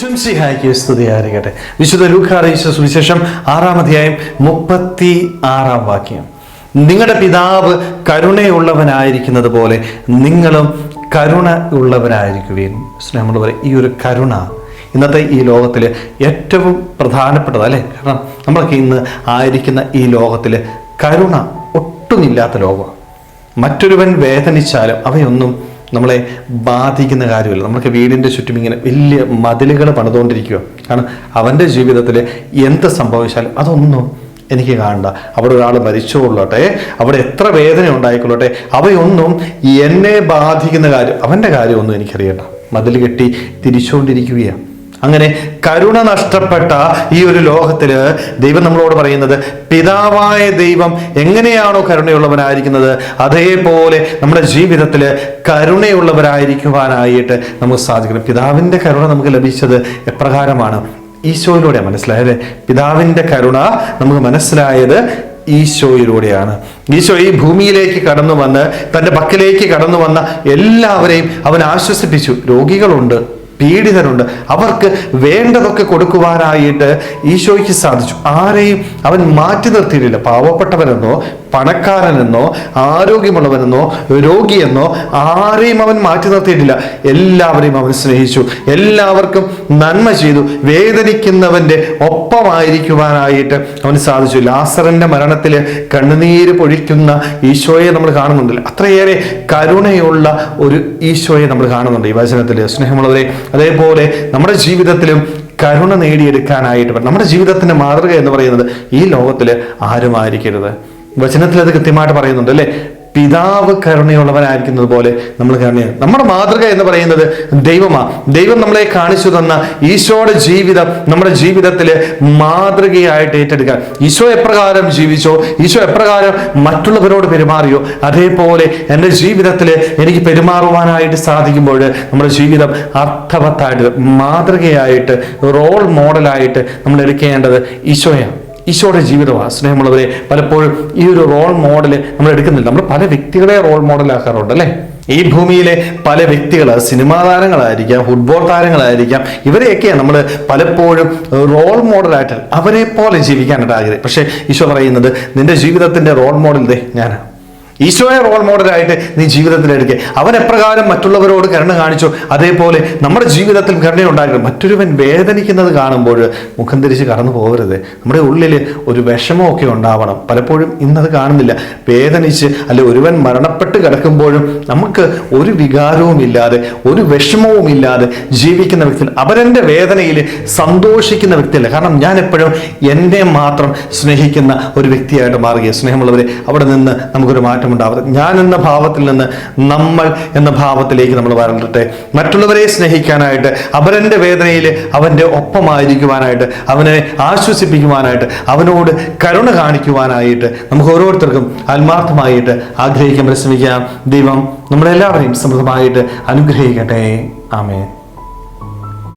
ശംസിഹായ്ക്ക് സ്തുതിയായിരിക്കട്ടെ. വിശുദ്ധ ലൂക്കാറിയിച്ച സുവിശേഷം ആറാം അധ്യായം മുപ്പത്തി ആറാം വാക്യം. നിങ്ങളുടെ പിതാവ് കരുണയുള്ളവനായിരിക്കുന്നത് പോലെ നിങ്ങളും കരുണ ഉള്ളവനായിരിക്കുകയും നമ്മൾ പറയും ഈ ഒരു കരുണ ഇന്നത്തെ ഈ ലോകത്തിൽ ഏറ്റവും പ്രധാനപ്പെട്ടത് അല്ലേ? കാരണം നമ്മളൊക്കെ ഇന്ന് ആയിരിക്കുന്ന ഈ ലോകത്തിൽ കരുണ ഒട്ടുമില്ലാത്ത ലോകമാണ് മറ്റൊരുവൻ വേദനിച്ചാലും അവയൊന്നും നമ്മളെ ബാധിക്കുന്ന കാര്യമില്ല. നമുക്ക് വീടിന്റെ ചുറ്റും ഇങ്ങനെ വലിയ മതിലുകൾ പണിതുകൊണ്ടിരിക്കുക കാരണം അവന്റെ ജീവിതത്തിൽ എന്ത് സംഭവിച്ചാലും അതൊന്നും എനിക്ക് കാണണ്ട. അവിടെ ഒരാൾ മരിച്ചുകൊള്ളട്ടെ അവിടെ എത്ര വേദന ഉണ്ടായിക്കൊള്ളട്ടെ അവയൊന്നും എന്നെ ബാധിക്കുന്ന കാര്യം അവന്റെ കാര്യമൊന്നും എനിക്കറിയണ്ട. മതിൽ കെട്ടി തിരിച്ചുകൊണ്ടിരിക്കുകയാണ് അങ്ങനെ കരുണ നഷ്ടപ്പെട്ട ഈ ഒരു ലോകത്തിൽ ദൈവം നമ്മളോട് പറയുന്നത് പിതാവായ ദൈവം എങ്ങനെയാണോ കരുണയുള്ളവനായിരിക്കുന്നത് അതേപോലെ നമ്മുടെ ജീവിതത്തിൽ കരുണയുള്ളവരായിരിക്കുവാനായിട്ട് നമുക്ക് സാധിക്കണം. പിതാവിന്റെ കരുണ നമുക്ക് ലഭിച്ചത് എപ്രകാരമാണ്? ഈശോയിലൂടെ മനസ്സിലായത്? പിതാവിന്റെ കരുണ നമുക്ക് മനസ്സിലായത് ഈശോയിലൂടെയാണ്. ഈശോ ഈ ഭൂമിയിലേക്ക് കടന്നു വന്ന് തന്റെ പക്കലേക്ക് കടന്നു വന്ന എല്ലാവരെയും അവൻ ആശ്വസിപ്പിച്ചു. രോഗികളുണ്ട്. പീഡിതരുണ്ട് അവർക്ക് വേണ്ടതൊക്കെ കൊടുക്കുവാനായിട്ട് ഈശോയ്ക്ക് സാധിച്ചു. ആരെയും അവൻ മാറ്റി നിർത്തിയിട്ടില്ല. പാവപ്പെട്ടവനെന്നോ പണക്കാരനെന്നോ ആരോഗ്യമുള്ളവനെന്നോ രോഗിയെന്നോ ആരെയും അവൻ മാറ്റി നിർത്തിയിട്ടില്ല. എല്ലാവരെയും അവൻ സ്നേഹിച്ചു. എല്ലാവർക്കും നന്മ ചെയ്തു. വേദനിക്കുന്നവന്റെ ഒപ്പമായിരിക്കുവാനായിട്ട് അവന് സാധിച്ചു. ലാസറിന്റെ മരണത്തിൽ കണ്ണുനീര് പൊഴിക്കുന്ന ഈശോയെ നമ്മൾ കാണുന്നുണ്ടല്ലോ. അത്രയേറെ കരുണയുള്ള ഒരു ഈശോയെ നമ്മൾ കാണുന്നുണ്ട് ഈ വചനത്തിൽ സ്നേഹമുള്ളവരെ അതേപോലെ നമ്മുടെ ജീവിതത്തിലും കരുണ നേടിയെടുക്കാനായിട്ട് നമ്മുടെ ജീവിതത്തിന്റെ മാതൃക എന്ന് പറയുന്നത് ഈ ലോകത്തിൽ ആരുമായിരിക്കരുത്. വചനത്തിൽ അത് കൃത്യമായിട്ട് പറയുന്നുണ്ട് അല്ലെ? പിതാവ് കരുണയുള്ളവനായിരിക്കുന്നത് പോലെ നമ്മൾ കരുണയാണ്. നമ്മുടെ മാതൃക എന്ന് പറയുന്നത് ദൈവമാ. ദൈവം നമ്മളെ കാണിച്ചു തന്ന ഈശോയുടെ ജീവിതം നമ്മുടെ ജീവിതത്തിൽ മാതൃകയായിട്ട് ഏറ്റെടുക്കാൻ. ഈശോ എപ്രകാരം ജീവിച്ചോ ഈശോ എപ്രകാരം മറ്റുള്ളവരോട് പെരുമാറിയോ അതേപോലെ എന്റെ ജീവിതത്തിൽ എനിക്ക് പെരുമാറുവാനായിട്ട് സാധിക്കുമ്പോൾ നമ്മുടെ ജീവിതം അർത്ഥവത്തായിട്ട് മാതൃകയായിട്ട് റോൾ മോഡലായിട്ട് നമ്മൾ എടുക്കേണ്ടത് ഈശോയാണ്. ഈശോയുടെ ജീവിതമാണ് സ്നേഹമുള്ളവരെ പലപ്പോഴും ഈ ഒരു റോൾ മോഡൽ നമ്മൾ എടുക്കുന്നില്ല നമ്മൾ പല വ്യക്തികളെ റോൾ മോഡലാക്കാറുണ്ട് അല്ലേ? ഈ ഭൂമിയിലെ പല വ്യക്തികൾ സിനിമാ താരങ്ങളായിരിക്കാം ഫുട്ബോൾ താരങ്ങളായിരിക്കാം ഇവരെയൊക്കെയാണ് നമ്മൾ പലപ്പോഴും റോൾ മോഡലായിട്ട് അവരെ പോലെ ജീവിക്കാനായിട്ട് ആഗ്രഹം പക്ഷേ ഈശോ പറയുന്നത് നിന്റെ ജീവിതത്തിന്റെ റോൾ മോഡൽ ദേ ഞാനാണ് ഈശോയെ റോൾ മോഡലായിട്ട് നീ ജീവിതത്തിൽ എടുക്കുക അവൻ എപ്രകാരം മറ്റുള്ളവരോട് കരുണ കാണിച്ചു. അതേപോലെ നമ്മുടെ ജീവിതത്തിൽ കരുണയുണ്ടാകണം മറ്റൊരുവൻ വേദനിക്കുന്നത് കാണുമ്പോൾ മുഖം തിരിച്ച് കടന്നു പോകരുത്. നമ്മുടെ ഉള്ളിൽ ഒരു വിഷമമൊക്കെ ഉണ്ടാവണം. പലപ്പോഴും ഇന്നത് കാണുന്നില്ല. വേദനിച്ച് അല്ലെ ഒരുവൻ മരണപ്പെട്ട് കിടക്കുമ്പോഴും നമുക്ക് ഒരു വികാരവും ഇല്ലാതെ ഒരു വിഷമവും ഇല്ലാതെ ജീവിക്കുന്ന വ്യക്തി അവരെന്റെ വേദനയിൽ സന്തോഷിക്കുന്ന വ്യക്തിയല്ല. കാരണം ഞാൻ എപ്പോഴും എന്നെ മാത്രം സ്നേഹിക്കുന്ന ഒരു വ്യക്തിയായിട്ട് മാറുകയാണ്. സ്നേഹമുള്ളവരെ അവിടെ നിന്ന് നമുക്കൊരു മാറ്റം ഉണ്ടാവരുത് ഞാൻ എന്ന ഭാവത്തിൽ നിന്ന് നമ്മൾ എന്ന ഭാവത്തിലേക്ക് നമ്മൾ വരണ്ടട്ടെ. മറ്റുള്ളവരെ സ്നേഹിക്കാനായിട്ട് അവരെന്റെ വേദനയിൽ അവന്റെ ഒപ്പമായിരിക്കുവാനായിട്ട് അവനെ ആശ്വസിപ്പിക്കുവാനായിട്ട് അവനോട് കരുണ കാണിക്കുവാനായിട്ട് നമുക്ക് ഓരോരുത്തർക്കും ആത്മാർത്ഥമായിട്ട് ആഗ്രഹിക്കാൻ പരിശ്രമിക്കാം. ദൈവം നമ്മളെല്ലാവരെയും സമൃദ്ധമായിട്ട് അനുഗ്രഹിക്കട്ടെ. ആമേ